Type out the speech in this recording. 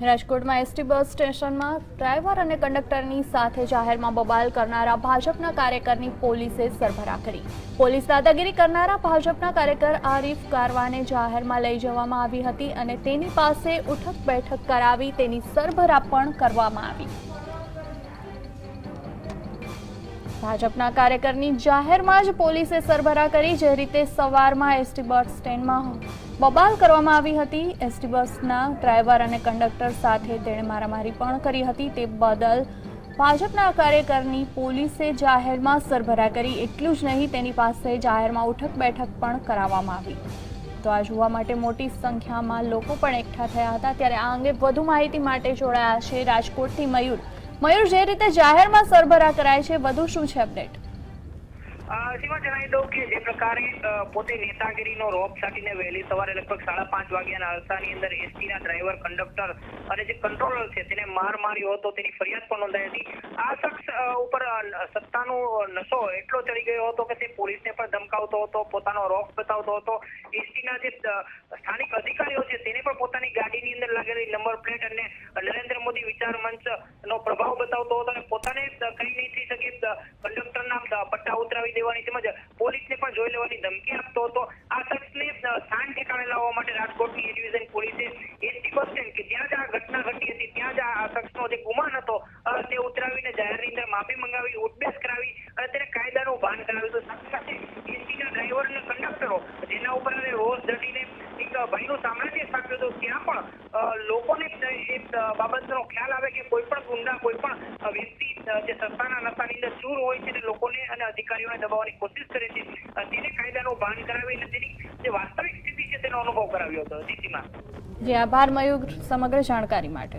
રાજકોટમાં ST bus સ્ટેશનમાં driver અને કંડક્ટરની સાથે જાહેરમાં બબાલ કરનારા ભાજપના કાર્યકરની પોલીસે સરભરા કરી. પોલીસ દાદાગીરી કરનારા ભાજપના કાર્યકર આરીફ કારવાને જાહેરમાં લઈ જવામાં આવી હતી અને તેની પાસે ઉઠક બેઠક કરાવી તેની સરભરા પણ કરવામાં આવી. ભાજપના કાર્યકરની જાહેરમાં જ પોલીસે સરભરા કરી, જે રીતે સવારમાં એસટી બસ સ્ટેન્ડમાં બબાલ કરવામાં આવી હતી. એસટી બસના ડ્રાઈવર અને કંડક્ટર સાથે તેણે મારામારી પણ કરી હતી. તે બદલ ભાજપના કાર્યકરની પોલીસે જાહેરમાં સરભરા કરી. એટલું જ નહીં, તેની પાસે જાહેરમાં ઉઠક બેઠક પણ કરાવવામાં આવી. તો આ જોવા માટે મોટી સંખ્યામાં લોકો પણ એકઠા થયા હતા. ત્યારે આ અંગે વધુ માહિતી માટે જોડાયા છે રાજકોટથી મયુર. મયુર જે રીતે જાહેરમાં સરભરા કરાય છે વધુ શું છે અપડેટ અ, જણાવી દઉં કે જે પ્રકારે પોતે નેતાગીરીનો રોપ છાંટીને વહેલી સવારે લગભગ સાડા પાંચ વાગ્યાના અરસાની અંદર એસટીના ડ્રાઈવર કંડક્ટર અને જે કંટ્રોલર છે તેને માર માર્યો હતો. તેની ફરિયાદ પણ નોંધાઈ હતી. આ શખ્સ ઉપર સત્તાનો નશો એટલો ચડી ગયો હતો કે તે પોલીસને પણ ધમકાવતો હતો પોતાનો રોપ બતાવતો હતો. એસટીના જે સ્થાનિક અધિકારીઓ છે તેને પણ પોતાની ગાડીની અંદર લાગેલી નંબર પ્લેટ અને નરેન્દ્ર મોદી વિચાર મંચ નો પ્રભાવ બતાવતો હતો અને પોતાને કઈ નહીં થઈ શકે કંડક્ટરના પટ્ટા ઉતરાવી દેવાની તેમજ પોલીસને પણ જોઈ લેવાની ધમકી આપતો હતો. આ શખ્સને સ્થાન ઠેકાણે લાવવા માટે રાજકોટની એ ડિવિઝન પોલીસે એસટી બસ સ્ટેન્ડ કે જ્યાં જ આ ઘટના ઘટી હતી, ત્યાં જ આ આ શખ્સનો જે ગુમાન હતો તે ઉતરાવીને જાહેરની અંદર માફી મંગાવી, ઉઠબેસ કરાવી અને તેને કાયદાનું ભાન કરાવ્યું. હતું સાથે સાથે એસટીના ડ્રાઈવર અને કંડક્ટરો જેના ઉપર એને રોષ ધટીને એક ભયનું સામ્રાજ્ય સ્થાપ્યું હતું ત્યાં પણ લોકોને એ બાબતનો ખ્યાલ આવે કે કોઈ પણ ગુંડા, કોઈ પણ વ્યક્તિ જે સત્તાના નશાની અંદર ચૂર હોય છે લોકોને અને અધિકારીઓને દબાવવાની કોશિશ કરે છે. તેને કાયદાનું ભાન કરાવી અને તેની જે વાસ્તવિક સ્થિતિ છે તેનો અનુભવ કરાવ્યો હતો. જીસીમાં જે, આભાર, મયુર, સમગ્ર જાણકારી માટે.